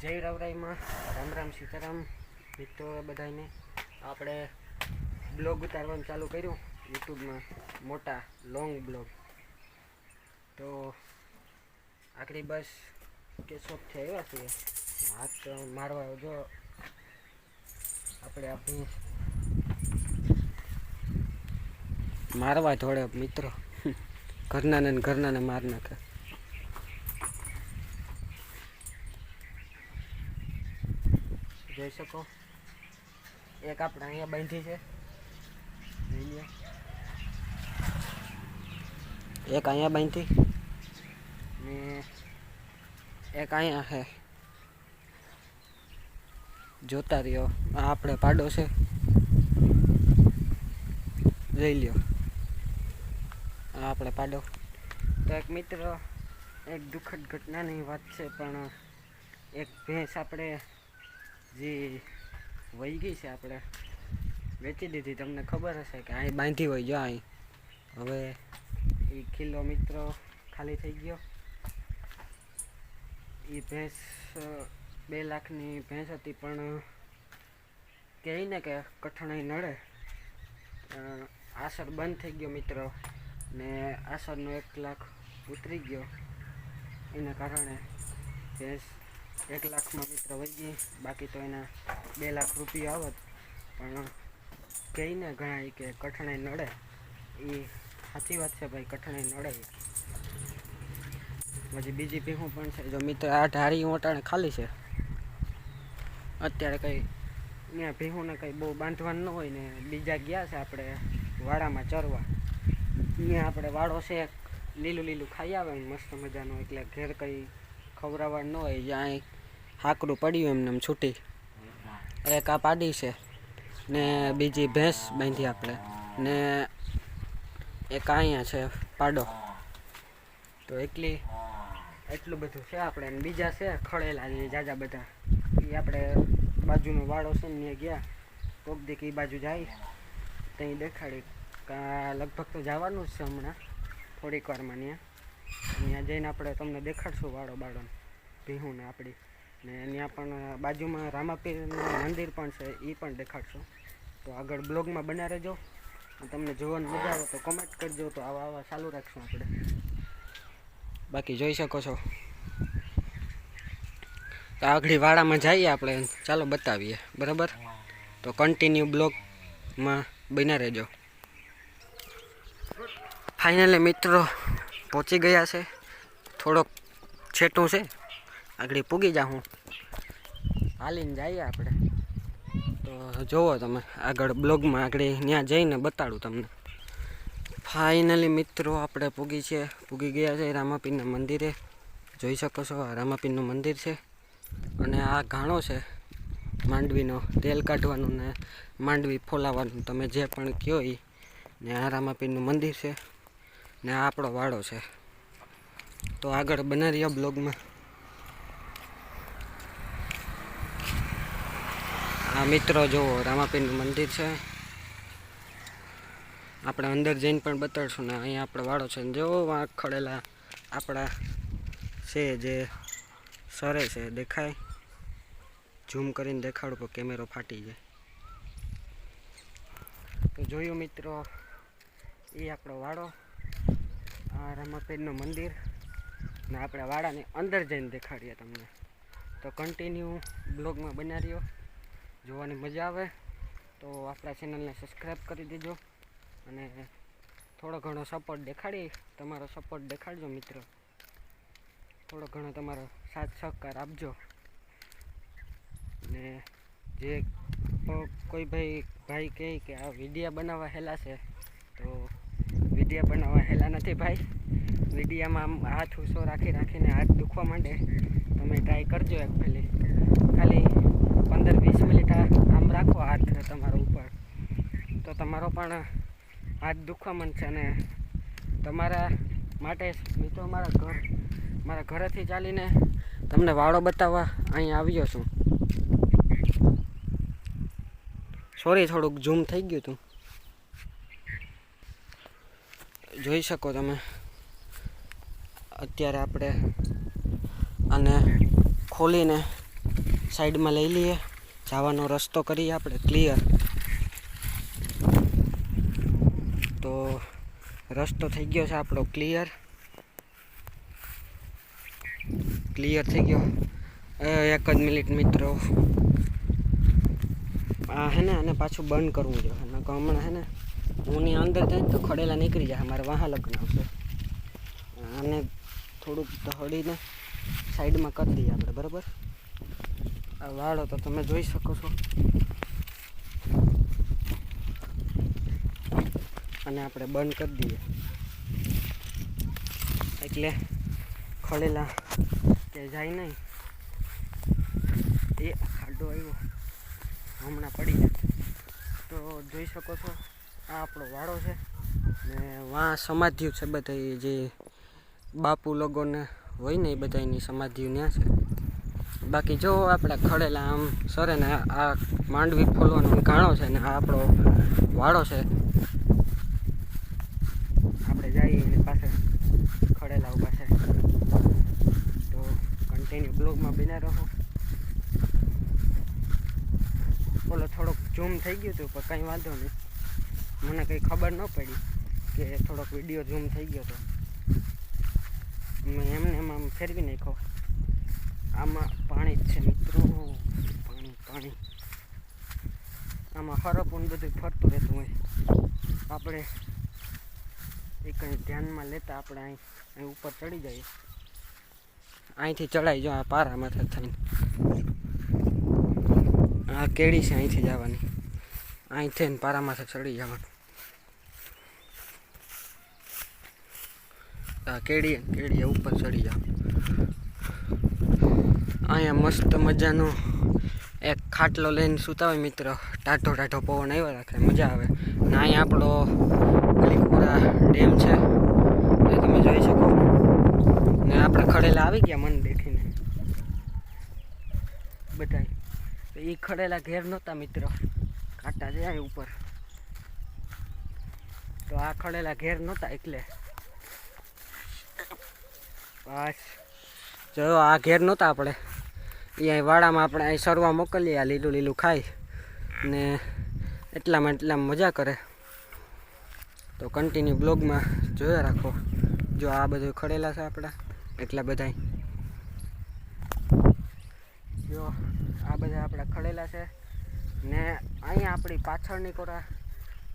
જય રાવરાઈમાં રામ રામ સીતારામ. મિત્રો બધાને આપણે બ્લોગ ઉતારવાનું ચાલુ કર્યું. યુટ્યુબમાં મોટા લોંગ બ્લોગ. તો આખરી બસ કે કેશોદથી આવ્યા છીએ. હાથ મારવા જો આપણે આપણી મારવા થોડે મિત્રો. ઘરનાને ઘરનાને માર નાખે. જોઈ શકો. એક આપણે અહીંયા બાંધી છે. જોઈ લ્યો. એક અહીંયા બાંધી. ને એક અહીંયા છે. જોતા રહ્યો. આ આપણે પાડો છે. જોઈ લ્યો. આ આપણે પાડો. તો એક મિત્ર, એક દુઃખદ ઘટનાની વાત છે, પણ એક ભેંસ આપણે જે વહી ગઈ છે આપણે, વેચી દીધી. તમને ખબર હશે કે અહીં બાંધી હોય, જો અહીં હવે એ કિલ્લો મિત્રો ખાલી થઈ ગયો. એ ભેંસ, બે લાખની ભેંસ હતી, પણ કહે ને કે કઠણાઈ નડે. આસર બંધ થઈ ગયો મિત્રો, ને આસરનો એક લાખ ઉતરી ગયો. એના કારણે ભેંસ એક લાખમાં મિત્ર વહી ગઈ. બાકી તો એના બે લાખ રૂપિયા આવત. પણ કહીને ઘણા કે કઠણાઈ નડે. એ સાચી વાત છે ભાઈ, કઠણાઈ નડે પછી બીજી ભીહું પણ છે. જો મિત્ર આ ઢારી ઓટાણે ખાલી છે. અત્યારે કંઈ ત્યાં ભીહુંને કંઈ બહુ બાંધવાનું ન હોય ને બીજા ગયા છે આપણે વાડામાં ચરવા. અહીંયા આપણે વાડો છે લીલું લીલું ખાઈ આવે મસ્ત મજાનું, એટલે ઘેર કંઈ ખવડાવવાનું ન હોય, જ્યાં હાકડું પડ્યું એમને એમ છૂટી. એક આ પાડી છે, ને બીજી ભેંસ બાંધી આપણે. ને એક અહીંયા છે, પાડો. તો એટલી એટલું બધું છે આપણે. બીજા છે, ખળેલા જે જાજા બધા. એ આપણે બાજુનો વાડો છે ને ગયા. કોક દીક એ બાજુ જાય. ત્યાં દેખાડી. લગભગ તો જવાનું જ છે હમણાં, થોડીક વારમાં ત્યાં. ત્યાં જઈને આપણે તમને દેખાડશું વાળો બાળો, ભીહું ને આપણી ને ત્યાં પણ બાજુમાં રામાપીરનું મંદિર પણ છે એ પણ દેખાડશું. તો આગળ બ્લોગમાં બના રહેજો. તમને જોવાની મજા આવે તો કોમેન્ટ કરજો. તો આવા આવા ચાલુ રાખશું આપણે. બાકી જોઈ શકો છો. તો આગળ વાડામાં જઈએ આપણે. ચાલો બતાવીએ. બરાબર? તો કન્ટિન્યુ બ્લોગમાં બન્યા રહેજો. ફાઇનલી મિત્રો પહોંચી ગયા છે. થોડોક છેટું છે. આગળ પૂગી જા હું. હાલીને જઈએ આપણે. તો જુઓ તમે, આગળ બ્લોગમાં આગળ ત્યાં જઈને બતાડું તમને. ફાઇનલી મિત્રો, આપણે પૂગી છે. પૂગી ગયા છે રામાપીરના મંદિરે. જોઈ શકો છો, આ રામાપીરનું મંદિર છે. અને આ ઘાણો છે માંડવીનો. તેલ કાઢવાનું ને માંડવી ફોલાવાનું. તમે જે પણ કહો એ ને આ રામાપીરનું મંદિર છે. ને આ આપણો વાડો છે. તો આગળ બના રહ્યા બ્લોગમાં. આ મિત્રો જુઓ રામાપીરનું મંદિર છે. આપણે અંદર જઈને પણ બતાડશું ને અહીંયા આપણો વાડો છે. ને જો વાંક ખડેલા આપણા છે જે સરે છે, દેખાય? ઝૂમ કરીને દેખાડું તો કેમેરો ફાટી જાય. તો જોયું મિત્રો, એ આપણો વાડો. આ રામાપીરનું મંદિર. ને આપણે વાડાની અંદર જઈને દેખાડીએ તમને. તો કન્ટિન્યુ બ્લોગમાં બન્યા રહ્યો. જોવાની મજા આવે. તો આપણા ચેનલને સબસ્ક્રાઈબ કરી દેજો. અને થોડો ઘણો સપોર્ટ દેખાડી. તમારો સપોર્ટ દેખાડજો મિત્રો. થોડો ઘણો તમારો સાથ સહકાર આપજો. ને જે કોઈ ભાઈ ભાઈ કહે કે આ વિડીયા બનાવવા હેલા છે, તો વિડીયા બનાવવા હેલા નથી ભાઈ. વિડીયામાં આમ હાથ ઊંચો રાખી રાખીને હાથ દુખવા માંડે. તમે ટ્રાય કરજો એક પેલી ખાલી પંદર વીસ મિનિટ આમ રાખો હાથ તમારો ઉપર. તો તમારો પણ હાથ દુખવા માંડશે અને તમારા માટે મિત્રો, મારા ઘર મારા ઘરેથી ચાલીને તમને વાળો બતાવવા અહીં આવ્યો છું. સોરી થોડુંક ઝૂમ થઈ ગયું હતું. જોઈ શકો તમે. અત્યારે આપણે અને ખોલીને સાઈડમાં લઈ લઈએ. જવાનો રસ્તો કરીએ આપણે ક્લિયર તો રસ્તો થઈ ગયો છે આપણો ક્લિયર ક્લિયર થઈ ગયો. એક જ મિનિટ મિત્રો. આ હે ને અને પાછું બંધ કરવું જોઈએ. નકર હમણાં હે ને હું ની અંદર જઈને તો ખડેલા નીકળી જાય મારે વાહા લગ્ન આવશે આને થોડુંક હળીને સાઈડમાં કરી દઈએ આપણે, બરાબર? આ વાળો તો તમે જોઈ શકો છો. અને આપણે બંધ કરી દઈએ. એટલે ખડેલા કે જાય નહીં, એ ખાડો આવ્યો, હમણાં પડી જાય. તો જોઈ શકો છો આ આપણો વાડો છે. ને વાં સમાધિઓ છે બધા જે બાપુ લોકોને હોય ને એ બધાની સમાધિ ત્યાં છે. બાકી જો આપણે ખડેલા આમ સરે ને આ- માંડવી ફોલવાનો ગાણો છે ને આ આપણો વાડો છે. આપણે જઈએ એની પાસે, ખડેલા પાસે તો કન્ટિન્યુ બ્લોગમાં બિના રહો. ઓલો થોડોક ઝૂમ થઈ ગયું હતું, પણ કંઈ વાંધો નહીં. મને કંઈ ખબર ન પડી કે થોડોક વીડિયો ઝૂમ થઈ ગયો હતો મેં એમને એમ ફેરવી નાખ્યો. આમાં પાણી જ છે મિત્રો. પાણી પાણી. આમાં હરપણ બધું ફરતું રહેતું હોય. આપણે એ કંઈ ધ્યાનમાં લેતા આપણે અહીં અહીં ઉપર ચડી જઈએ. અહીંથી ચડાઈ જો આ પારા થઈને. આ કેળી છે અહીંથી જવાની. અહીંથી ને પારા ચડી જવાનું કેડી કેડી ઉપર ચડી જાવ. અહીંયા મસ્ત મજાનો એક ખાટલો લઈને સૂતા હોય મિત્ર. ટાઢો ટાઢો પવન આવ્યો રાખે, મજા આવે. ને અહીંયા આપણો અલીપુરા ડેમ છે. એ તમે જોઈ શકો. ને આપણે ખડેલા આવી ગયા મન દેખીને બધા એ ખડેલા ઘેર નહોતા મિત્ર. કાંટા છે ઉપર. તો આ ખડેલા ઘેર નહોતા એટલે. બસ. જો આ ઘેર નહોતા આપણે. અહીંયા વાડામાં આપણે અહીં સરવા મોકલીએ, આ લીલું લીલું ખાય ને એટલામાં એટલામાં મજા કરે. તો કન્ટિન્યુ બ્લોગમાં જોયા રાખો. જો આ બધું ખડેલા છે આપણા, એટલા બધા જો આ બધા આપણા ખડેલા છે. ને અહીંયા આપણી પાછળની કોરા,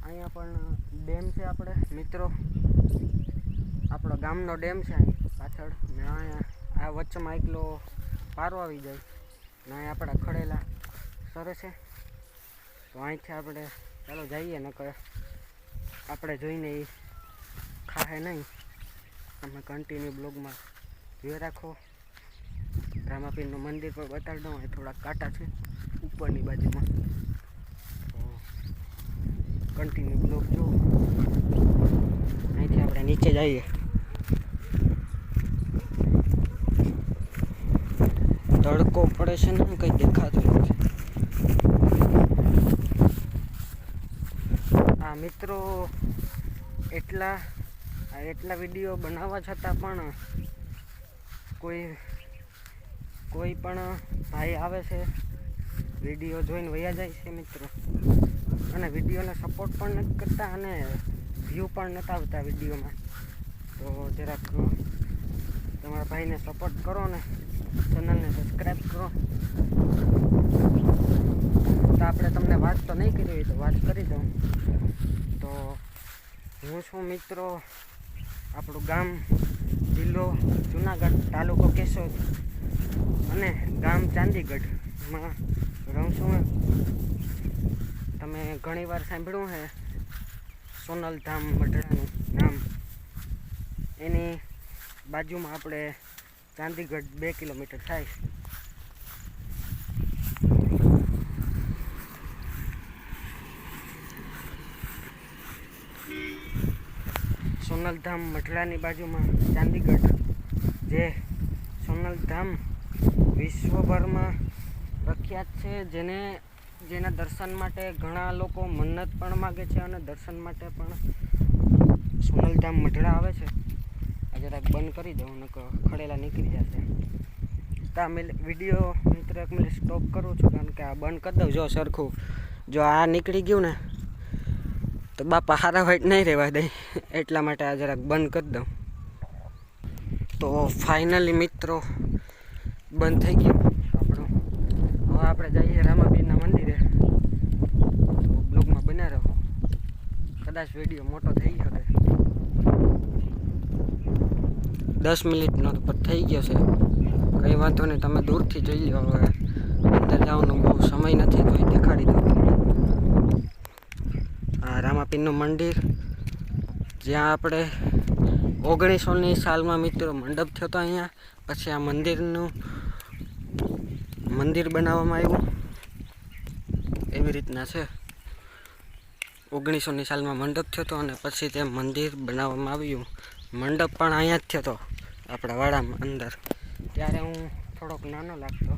અહીંયા પણ ડેમ છે આપણે, મિત્રો. આપણો ગામનો ડેમ છે અહીં, પાછળ. ને અહીંયા, આ વચ્ચેમાં એકલો પારો આવી જાય. ને અહીંયા આપણા ખડેલા સરે છે. તો અહીંથી આપણે ચાલો જઈએ, નકર આપણે જોઈને એ ખાહે નહીં. અમે કન્ટિન્યુ બ્લોગમાં જોઈ રાખો. રામાપીરનું મંદિર પણ બતાવી દઉં થોડાક કાંટા છે, ઉપરની બાજુમાં. કન્ટિન્યુ બ્લોક જો અહીંથી આપણે નીચે જઈએ. તડકો પડે છે ને કંઈ દેખાતું નથી. આ મિત્રો, એટલા, આ એટલા વીડિયો બનાવવા છતાં પણ કોઈ કોઈ પણ ભાઈ આવે છે, વીડિયો જોઈને વયા જાય છે મિત્રો. અને વિડીયોને સપોર્ટ પણ નથી કરતા અને વ્યૂ પણ નથી આવતા વિડીયોમાં. તો જરાક તમારા ભાઈને સપોર્ટ કરો ને ચેનલને સબસ્ક્રાઈબ કરો. તો આપણે તમને વાત તો નહીં કરી હોય તો વાત કરી દઉં. તો હું છું મિત્રો આપણું ગામ જિલ્લો જુનાગઢ તાલુકો કેશોદ અને ગામ ચાંદીગઢમાં રહું છું તમે ઘણીવાર સાંભળ્યું છે સોનલધામ મઢડાનું નામ એની બાજુમાં આપણે ચાંદીગઢ બે કિલોમીટર થાય. સોનલધામ મઢડાની બાજુમાં ચાંદીગઢ જે સોનલધામ વિશ્વભરમાં પ્રખ્યાત છે, જેને જેના દર્શન માટે ઘણા લોકો મન્નત પણ માગે છે અને દર્શન માટે પણ સોનલધામ મઢડા આવે છે. આ જરાક બંધ કરી દઉં, નકર ખડેલા નીકળી જશે. તો આ મિલ, વીડિયો મિત્ર, એક મિનિટ સ્ટોપ કરું છું, કારણ કે આ બંધ કરી દઉં, જો સરખું. જો આ નીકળી ગયું ને, તો બાપા હારા વાઈટ નહીં રહેવા દે. એટલા માટે આ જરાક બંધ કરી દઉં. તો ફાઇનલી મિત્રો, બંધ થઈ ગયું. હવે આપણે જઈએ રામાપીરના મંદિરે. તો બ્લોગમાં બન્યા રહો. કદાચ વીડિયો મોટો થઈ શકે. દસ મિનિટનો થઈ ગયો છે. કંઈ વાંધો નહીં, તમે દૂરથી જોઈ લો હવે. અંદર જવાનો બહુ સમય નથી, તો દેખાડી દઉં આ રામાપીરનું મંદિર, જ્યાં આપણે ઓગણીસોની સાલમાં મિત્રો મંડપ થયો હતો અહીંયા. પછી આ મંદિરનું મંદિર બનાવવામાં આવ્યું. એવી રીતના છે. ઓગણીસોની સાલમાં મંડપ થયો હતો અને પછી તે મંદિર બનાવવામાં આવ્યું. મંડપ પણ અહીંયા જ થયો હતો, આપણા વાડામાં અંદર. ત્યારે હું થોડોક નાનો લાગતો.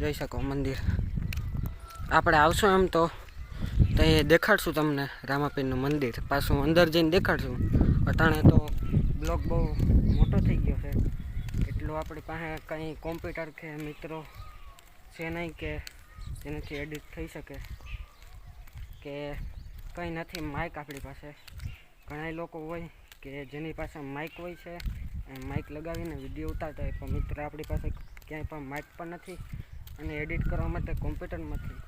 જોઈ શકો મંદિર. આપણે આવશું એમ તો. તો દેખાડશું તમને રામાપીરનું મંદિર. પાછું અંદર જઈને દેખાડશું. અટાણે તો બ્લોગ બહુ મોટો થઈ ગયો છે. એટલું આપણી પાસે કંઈ કોમ્પ્યુટર કે મિત્રો છે નહીં કે જેનાથી એડિટ થઈ શકે, કે કંઈ નથી માઇક આપણી પાસે. ઘણા લોકો હોય કે જેની પાસે માઇક હોય છે અને માઇક લગાવીને વીડિયો ઉતારતા હોય, પણ મિત્ર આપણી પાસે ક્યાંય પણ માઇક પણ નથી અને એડિટ કરવા માટે કોમ્પ્યુટર નથી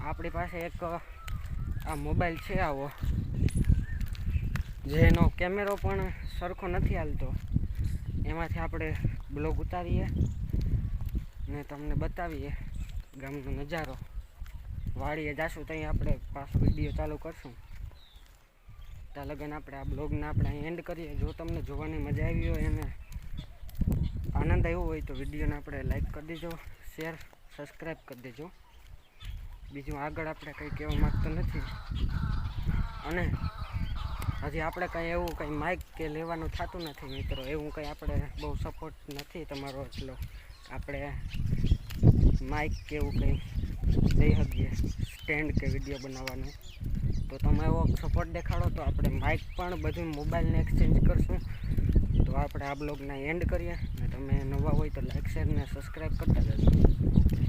આપણી પાસે એક, આ મોબાઈલ છે આવો, જેનો કેમેરો પણ સરખો નથી હાલતો. એમાંથી આપણે બ્લોગ ઉતારીએ ને તમને બતાવીએ ગામનો નજારો. વાડીએ જાશું ત્યાં આપણે પાછો વીડિયો ચાલુ કરશું. ત્યાં લગન આપણે આ બ્લોગને આપણે એન્ડ કરીએ. જો તમને જોવાની મજા આવી હોય અને આનંદ આવ્યો હોય તો વિડીયોને આપણે લાઈક કરી દેજો શેર સબસ્ક્રાઈબ કરી દેજો. બીજું આગળ આપણે કંઈ કહેવા માગતો નથી. અને હજી આપણે કંઈ એવું કંઈ માઇક કે લેવાનું થતું નથી મિત્રો. એવું કંઈ આપણે બહુ સપોર્ટ નથી તમારો. એટલો આપણે માઇક કે એવું કંઈ લઈ શકીએ. સ્ટેન્ડ કે વીડિયો બનાવવાનું. તો તમે એવો સપોર્ટ દેખાડો તો આપણે માઇક પણ બધું મોબાઈલને એક્સચેન્જ કરશું. તો આપણે આ બ્લોગને એન્ડ કરીએ. અને તમે નવા હોય તો લાઇક શેર ને સબસ્ક્રાઈબ કરતા જજો